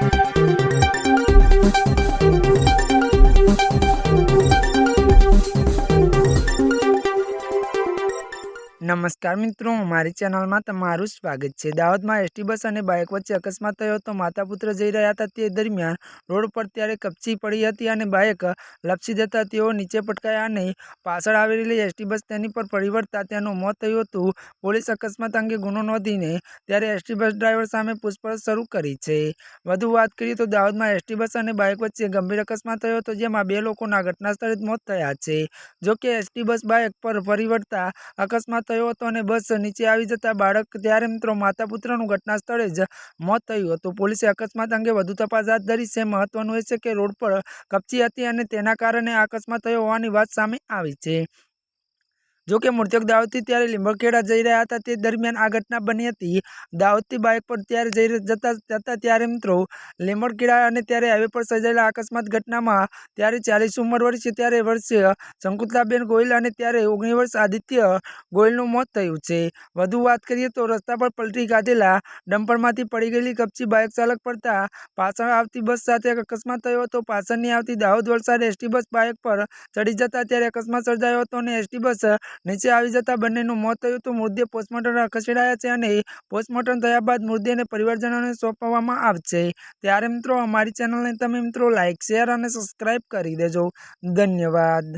Thank you. નમસ્કાર મિત્રો, મારી ચેનલમાં તમારું સ્વાગત છે. દાહોદમાં એસટી બસ અને બાઇક વચ્ચે અકસ્માત થયો હતો માતા પુત્ર જઈ રહ્યા હતા. તે દરમિયાન રોડ પર ત્યારે કપચી પડી હતી અને બાઇક લપસી જતા તેઓ નીચે પટકાયા અને પાછળ આવેલી એસટી બસ તેની પર પડી વળતા તેનું મોત થયું હતું. પોલીસ અકસ્માત અંગે ગુનો નોંધીને ત્યારે એસટી બસ ડ્રાઈવર સામે પૂછપરછ શરૂ કરી છે. વધુ વાત કરીએ તો દાહોદમાં એસટી બસ અને બાઇક વચ્ચે ગંભીર અકસ્માત થયો હતો, જેમાં બે લોકોના ઘટના સ્થળે મોત થયા છે. જોકે એસટી બસ બાઇક પર પરિવર્તા અકસ્માત થયો હતો અને બસ નીચે આવી જતા બાળક ત્યારે મિત્રો માતા પુત્રનું ઘટના સ્થળે જ મોત થયું હતું. પોલીસે અકસ્માત અંગે વધુ તપાસ હાથ ધરી છે. મહત્વનું એ છે કે રોડ પર કપચી હતી અને તેના કારણે આ અકસ્માત થયો હોવાની વાત સામે આવી છે. જો કે મૃતક દાહોદથી ત્યારે લીંબડખેડા જઈ રહ્યા હતા, તે દરમિયાન આ ઘટના બની હતી. દાહોદથી બાઇક પર ત્યારે જઈ જતા જતા ત્યારે મિત્રો લીંબડખેડા અને ત્યારે હાઈવે પર સર્જાયેલા અકસ્માત ઘટનામાં ત્યારે ચાલીસ ઉંમર વર્ષે ત્યારે વર્ષે શંકુતલાબેન ગોયલ અને ત્યારે ઓગણીસ વર્ષ આદિત્ય ગોયલનું મોત થયું છે. વધુ વાત કરીએ તો રસ્તા પર પલટી ખાધેલા ડમ્પરમાંથી પડી ગયેલી કપચી બાઇક ચાલક પડતા પાછળ આવતી બસ સાથે અકસ્માત થયો હતો. પાછળની આવતી Dahod Valsad ST bus bike પર ચડી જતા ત્યારે અકસ્માત સર્જાયો હતો અને એસટી બસ નીચે આવી જતા બંનેનું મોત થયું હતું મૃતદેહ પોસ્ટમોર્ટમ ખસેડાયા છે અને પોસ્ટમોર્ટમ થયા બાદ મૃતદેહને પરિવારજનોને સોંપવામાં આવશે ત્યારે મિત્રો અમારી ચેનલને તમે મિત્રો લાઇક શેર અને સબસ્ક્રાઈબ કરી દેજો. ધન્યવાદ.